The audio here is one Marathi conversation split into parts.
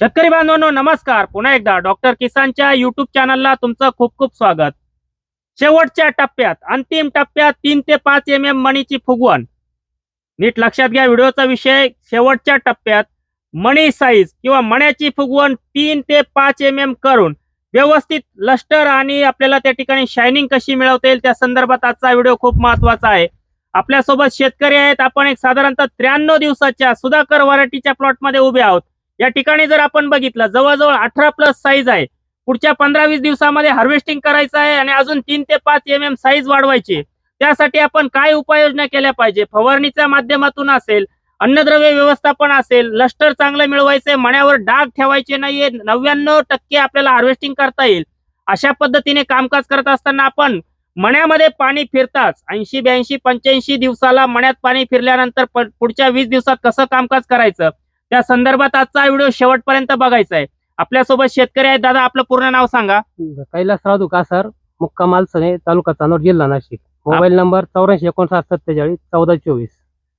शेतकरी बांधवांनो नमस्कार. पुन्हा एकदा डॉक्टर किसानच्या युट्यूब चॅनलला तुमचं खूप खूप स्वागत. शेवटच्या टप्प्यात अंतिम टप्प्यात तीन ते पाच एम एम मणीची फुगवण. नीट लक्षात घ्या व्हिडिओचा विषय. शेवटच्या टप्प्यात मणी साईज किंवा मण्याची फुगवण तीन ते पाच एम एम करून व्यवस्थित लष्टर आणि आपल्याला त्या ठिकाणी शायनिंग कशी मिळवता येईल त्या संदर्भात आजचा व्हिडिओ खूप महत्त्वाचा आहे. आपल्यासोबत शेतकरी आहेत. आपण एक साधारणतः त्र्याण्णव दिवसाच्या सुधाकर व्हरायटीच्या प्लॉटमध्ये उभे आहोत. या ठिकाणी जर आपण बघितलं जवळजवळ अठरा प्लस साईज आहे. पुढच्या पंधरा वीस दिवसामध्ये हार्वेस्टिंग करायचं आहे आणि अजून तीन ते पाच एम एम साईज वाढवायची. त्यासाठी आपण काय उपाययोजना केल्या पाहिजे? फवारणीच्या माध्यमातून असेल अन्नद्रव्य व्यवस्थापन असेल लष्टर चांगलं मिळवायचंय मण्यावर डाग ठेवायचे नाहीये नव्याण्णव टक्के आपल्याला हार्वेस्टिंग करता येईल. अशा पद्धतीने कामकाज करत असताना आपण मण्यामध्ये पाणी फिरताच ऐंशी ब्याऐंशी पंच्याऐंशी दिवसाला मण्यात पाणी फिरल्यानंतर पुढच्या वीस दिवसात कसं कामकाज करायचं? त्या संदर्भात आजचा व्हिडिओ शेवटपर्यंत बघायचा आहे. आपल्यासोबत शेतकरी आहेत. दादा आपलं पूर्ण नाव सांगा. कैलास राधू कासार मुक्काम मालसने तालुका चांदोड जिल्हा नाशिक. मोबाईल नंबर चौऱ्याऐंशी एकोणसाठ सत्तेचाळीस चौदा चोवीस.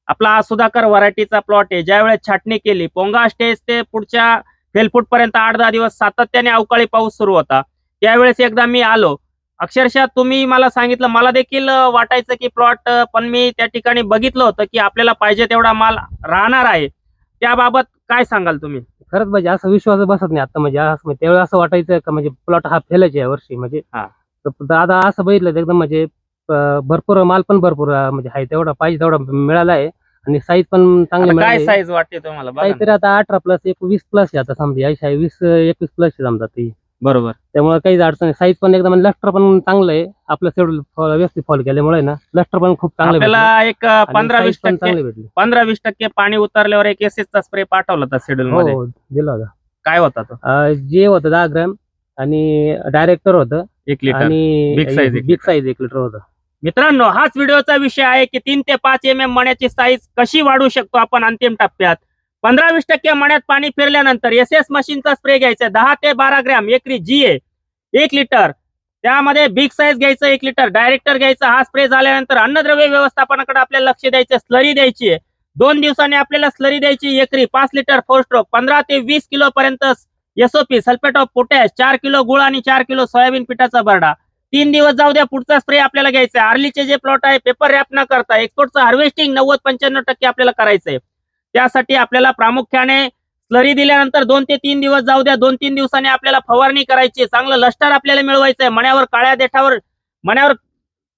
आपला हा सुधाकर व्हरायटीचा प्लॉट आहे. ज्यावेळेस छाटणी केली पोंगा स्टेज ते पुढच्या फेलफूट पर्यंत आठ दहा दिवस सातत्याने अवकाळी पाऊस सुरू होता. त्यावेळेस एकदा मी आलो. अक्षरशः तुम्ही मला सांगितलं मला देखील वाटायचं की प्लॉट पण मी त्या ठिकाणी बघितलं होतं की आपल्याला पाहिजे तेवढा माल राहणार आहे. त्याबाबत काय सांगाल तुम्ही? खरंच म्हणजे असं विश्वास बसत नाही आता. म्हणजे असं म्हणजे त्यावेळेस असं वाटायचं का म्हणजे प्लॉट हा फेलायचे या वर्षी. म्हणजे हा. तर आता असं बघितलं तर एकदम म्हणजे अं, भरपूर माल पण भरपूर अं, म्हणजे आहे. तेवढा पाहिजे तेवढा मिळाला आहे. आणि साईज पण चांगली काय मिळाली. साईज वाटते तुम्हाला? बघा ना. काहीतरी आता अठरा प्लस एक वीस प्लस आहे आता समजा. ऐंशी वीस एकवीस प्लस समजा ती. बरोबर. त्यामुळे काहीच अडचण साईज पण एकदम लष्टर पण चांगलं आहे. आपलं शेड्यूल व्यवस्थित फॉलो केल्यामुळे ना लष्टर पण खूप चांगलं भेटलं. आपल्याला एक आणि पंधरा size वीस पण टक्के चांगली भेटली. पंधरा वीस टक्के पाणी उतरल्यावर एक एस चा स्प्रे पाठवला होता शेड्यूल हो मध्ये. हो, दिला होता. काय होता तो? अं, जे होतं दहा ग्रॅम आणि डायरेक्टर होतं. एक लिटर. आणि Big size एक बिग साईज एक लिटर होतं. मित्रांनो हाच व्हिडिओचा विषय आहे की तीन ते पाच एम एम मण्याची साईज कशी वाढवू शकतो आपण अंतिम टप्प्यात? पंधरा वीस टक्के मण्यात पाणी फिरल्यानंतर एस एस मशीनचा स्प्रे घ्यायचा. दहा ते बारा ग्रॅम एकरी जी ए एक लिटर. त्यामध्ये बिग साईज घ्यायचं एक लिटर. डायरेक्टर घ्यायचा. हा स्प्रे झाल्यानंतर अन्नद्रव्य व्यवस्थापनाकडे आपल्याला लक्ष द्यायचं. स्लरी द्यायची आहे. दोन दिवसांनी आपल्याला स्लरी द्यायची एकरी. पाच लिटर फोर स्ट्रोक पंधरा ते वीस किलो पर्यंत एसओपी सल्फेट ऑफ पोटॅश चार किलो गुळ आणि चार किलो सोयाबीन पिठाचा बरडा. तीन दिवस जाऊ द्या पुढचा स्प्रे आपल्याला घ्यायचा आहे. आर्लीचे जे प्लॉट आहे पेपर रॅप न करता एक्सपोर्टचं हार्वेस्टिंग नव्वद पंच्याण्णव टक्के आपल्याला करायचंय त्यासाठी आपल्याला प्रामुख्याने स्लरी दिल्यानंतर दोन ते तीन दिवस जाऊ द्या. दोन तीन दिवसांनी आपल्याला फवारणी करायची चांगलं लष्टर आपल्याला मिळवायचंय मण्यावर काळ्या देठावर मण्यावर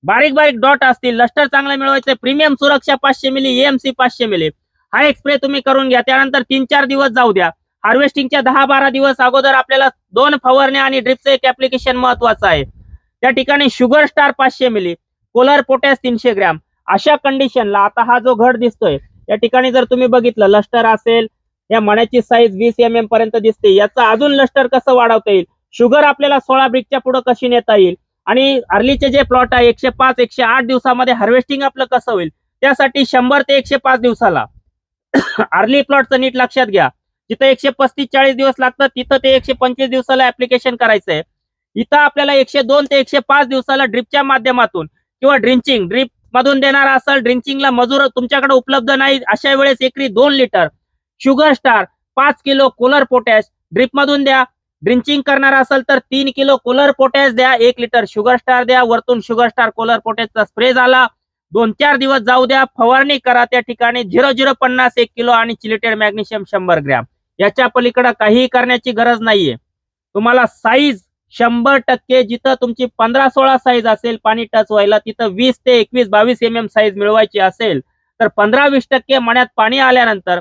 बारीक बारीक डॉट असतील. लष्टर चांगलं मिळवायचंय प्रीमियम सुरक्षा पाचशे मिली एएमसी पाचशे मिली. हा एक स्प्रे तुम्ही करून घ्या. त्यानंतर तीन चार दिवस जाऊ द्या. हार्वेस्टिंगच्या दहा बारा दिवस अगोदर आपल्याला दोन फवारण्या आणि ड्रिपचं एक ऍप्लिकेशन महत्वाचं आहे. त्या ठिकाणी शुगर स्टार पाचशे मिली कोलर पोटॅश तीनशे ग्रॅम. अशा कंडिशनला आता हा जो घड दिसतोय या ठिकाणी जर तुम्ही बघितलं लष्टर असेल या मण्याची साईज वीस एम एम पर्यंत दिसते. याचं अजून लष्टर कसं वाढवता येईल? शुगर आपल्याला सोळा ब्रिकच्या पुढे कशी नेता येईल? आणि अर्लीचे जे प्लॉट आहे एकशे पाच एकशे आठ दिवसामध्ये हार्वेस्टिंग आपलं कसं होईल? त्यासाठी शंभर ते एकशे पाच दिवसाला अर्ली प्लॉटचं नीट लक्षात घ्या. जिथं एकशे पस्तीस चाळीस दिवस लागतात तिथं ते एकशे पंचवीस दिवसाला ऍप्लिकेशन करायचं आहे इथं आपल्याला एकशे दोन ते एकशे पाच दिवसाला ड्रिपच्या माध्यमातून किंवा ड्रिंचिंग ड्रिप मधून देणार असेल ड्रिंकिंगला मजूर तुमच्याकडे उपलब्ध नाही अशा वेळेस एकरी दोन लिटर शुगर स्टार पाच किलो कोलर पोटॅश ड्रिप मधून द्या. ड्रिंकिंग करणार असेल तर तीन किलो कोलर पोटॅश द्या एक लिटर शुगर स्टार द्या. वरतून शुगर स्टार कोलर पोटॅशचा स्प्रे झाला. दोन चार दिवस जाऊ द्या. फवारणी करा त्या ठिकाणी. झिरो झिरो पन्नास एक किलो आणि चिलिटेड मॅग्नेशियम शंभर ग्रॅम. याच्या पलीकडे काहीही करण्याची गरज नाहीये. तुम्हाला साईज शंभर टक्के जिथं तुमची पंधरा सोळा साईज असेल पाणी टच व्हायला तिथं वीस ते एकवीस बावीस एम एम साईज मिळवायची असेल तर पंधरा वीस टक्के मण्यात पाणी आल्यानंतर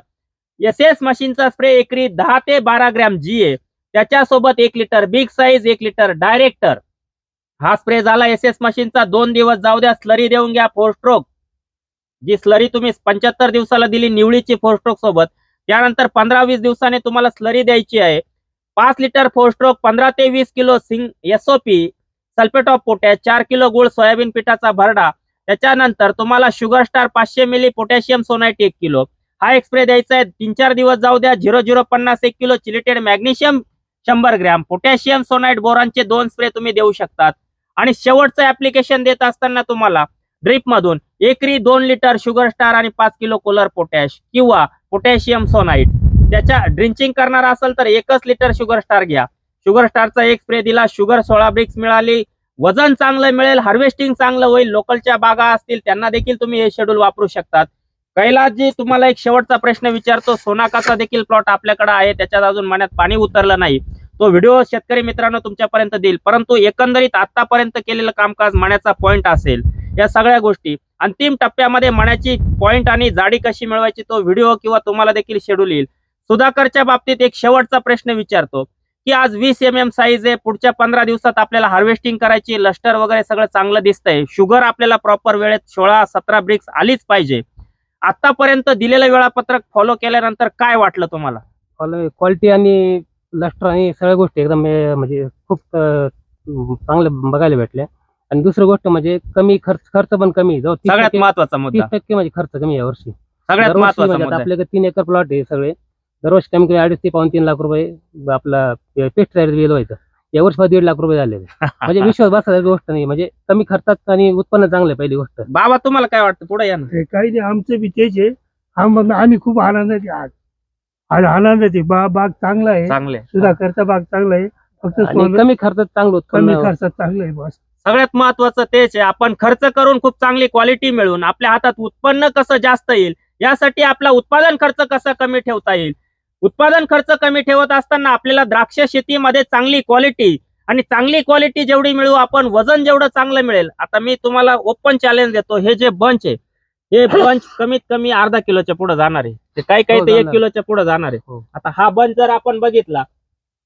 एस एस मशीनचा स्प्रे एकरी दहा ते बारा ग्रॅम जी ए त्याच्यासोबत एक लिटर बिग साईज एक लिटर डायरेक्टर हा स्प्रे झाला एस एस मशीनचा दोन दिवस जाऊ द्या स्लरी देऊन घ्या फोर स्ट्रोक जी स्लरी तुम्ही पंच्याहत्तर दिवसाला दिली निवळीची फोर स्ट्रोक सोबत त्यानंतर पंधरा वीस दिवसाने तुम्हाला स्लरी द्यायची आहे. पाच लिटर फोर स्ट्रोक पंधरा ते वीस किलो सिंग एसओपी सल्फेट ऑफ पोटॅश चार किलो गुळ सोयाबीन पिठाचा भरडा. त्याच्यानंतर तुम्हाला शुगर स्टार पाचशे मिली पोटॅशियम सोनाईट एक किलो. हा एक स्प्रे द्यायचा आहे. तीन चार दिवस जाऊ द्या. झिरो झिरो पन्नास एक किलो चिलिटेड मॅग्नेशियम शंभर ग्रॅम. पोटॅशियम सोनाईट बोरांचे दोन स्प्रे तुम्ही देऊ शकतात. आणि शेवटचं ऍप्लिकेशन देत असताना तुम्हाला ड्रीप मधून एकरी दोन लिटर शुगर स्टार आणि पाच किलो कोलर पोटॅश किंवा पोटॅशियम सोनाईट त्याच्या ड्रिंचिंग करणारा असेल तर एकच लिटर शुगर स्टार घ्या. शुगर स्टारचा एक स्प्रे दिला शुगर सोळा ब्रिक्स मिळाली वजन चांगलं मिळेल हार्वेस्टिंग चांगलं होईल लोकलच्या बागा असतील त्यांना देखील तुम्ही हे शेड्यूल वापरू शकतात. कैलासजी तुम्हाला एक शेवटचा प्रश्न विचारतो सोनाकाचा देखील प्लॉट आपल्याकडे आहे त्याच्यात अजून मण्यात पाणी उतरलं नाही. तो व्हिडिओ शेतकरी मित्रांनो तुमच्यापर्यंत देईल परंतु एकंदरीत आतापर्यंत केलेलं कामकाज मण्याचा पॉइंट असेल. या सगळ्या गोष्टी अंतिम टप्प्यामध्ये मण्याची पॉइंट आणि जाडी कशी मिळवायची तो व्हिडिओ किंवा तुम्हाला देखील शेड्यूल येईल. सुधाकरच्या बाबतीत एक शेवटचा प्रश्न विचारतो की आज वीस एम एम साईज आहे पुढच्या पंधरा दिवसात आपल्याला हार्वेस्टिंग करायची लस्टर वगैरे सगळं चांगलं दिसतंय शुगर आपल्याला प्रॉपर वेळेत सोळा सतरा ब्रिक्स आलीच पाहिजे. आतापर्यंत दिलेलं वेळापत्रक फॉलो केल्यानंतर काय वाटलं तुम्हाला? क्वालिटी आणि लस्टर आणि सगळ्या गोष्टी एकदम म्हणजे खूप अं, चांगल्या बघायला भेटल्या आणि दुसरी गोष्ट म्हणजे कमी खर्च खर्च पण कमी सगळ्यात महत्त्वाचा तीस टक्के म्हणजे खर्च कमी या वर्षी. सगळ्यात महत्त्वाचा म्हणजे आपल्याकडे तीन एकर प्लॉट आहे सगळे. दरवर्षी कमी कमी अडीच ते पाऊन तीन लाख रुपये आपला पेस्टिसाइड बिल व्हायचं. या वर्षी दीड लाख रुपये झाले म्हणजे विश्वास बसायची गोष्ट नाही. म्हणजे कमी खर्चात आणि उत्पन्न चांगलं आहे पहिली गोष्ट. बाबा तुम्हाला काय वाटतं? पुढे या ना. ते काही नाही आमचं बी तेच आहे. आम- आम्ही खूप आनंदात आहे आज. आज आनंदात आहे. बा बाग चांगला आहे. चांगले सुधाकरचा बाग चांगला आहे. फक्त आणि सोनं कमी खर्चात चांगलं कमी उत्पन्न खर्चात चांगलं आहे बस. सगळ्यात महत्वाचं तेच आहे. आपण खर्च करून खूप चांगली क्वालिटी मिळून आपल्या हातात उत्पन्न कसं जास्त येईल यासाठी आपला उत्पादन खर्च कसा कमी ठेवता येईल उत्पादन खर्च कमी ठेवत असताना आपल्याला द्राक्ष शेतीमध्ये चांगली क्वालिटी आणि चांगली क्वालिटी जेवढी मिळू आपण वजन जेवढं चांगलं मिळेल. आता मी तुम्हाला ओपन चॅलेंज देतो. हे जे बंच आहे हे बंच कमीत कमी अर्धा किलोच्या पुढे जाणार आहे. ते काही काही हो, ते एक. किलोच्या पुढे जाणार आहे. हो. आता हा बंच जर आपण बघितला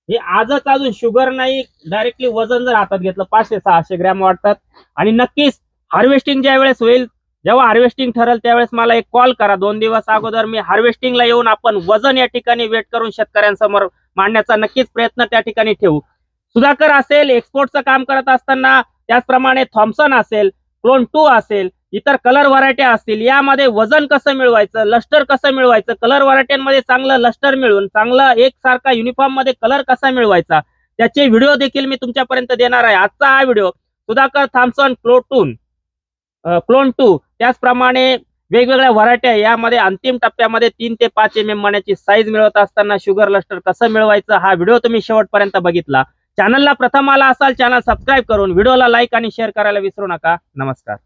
हे आजच अजून शुगर नाही डायरेक्टली वजन जर हातात घेतलं पाचशे सहाशे ग्रॅम वाटतात आणि नक्कीच हार्वेस्टिंग ज्या वेळेस होईल जेव्हा हार्वेस्टिंग ठरेल त्यावेळेस मला एक कॉल करा. दोन दिवस अगोदर मी हार्वेस्टिंगला येऊन आपण वजन या ठिकाणी वेट करून शेतकऱ्यांसमोर मांडण्याचा नक्कीच प्रयत्न त्या ठिकाणी ठेवू. सुधाकर असेल एक्सपोर्टचं काम करत असताना त्याचप्रमाणे थॉम्सन असेल क्लोन टू असेल इतर कलर व्हरायटी असतील यामध्ये वजन कसं मिळवायचं लस्टर कसं मिळवायचं कलर व्हरायटीमध्ये चांगलं लस्टर मिळून चांगलं एकसारखा युनिफॉर्ममध्ये कलर कसा मिळवायचा त्याचे व्हिडिओ देखील मी तुमच्यापर्यंत देणार आहे. आजचा हा व्हिडिओ सुधाकर थॉम्सन क्लोटून क्लोन टू त्याचप्रमाणे वेगवेगळ्या व्हरायटी आहे. यामध्ये अंतिम टप्प्यामध्ये तीन ते पाच एम एम मण्याची साईज मिळवत असताना शुगर लस्टर कसं मिळवायचं हा व्हिडिओ तुम्ही शेवटपर्यंत बघितला. चॅनलला प्रथम आला असाल चॅनल सबस्क्राईब करून व्हिडिओला लाईक आणि शेअर करायला विसरू नका. नमस्कार.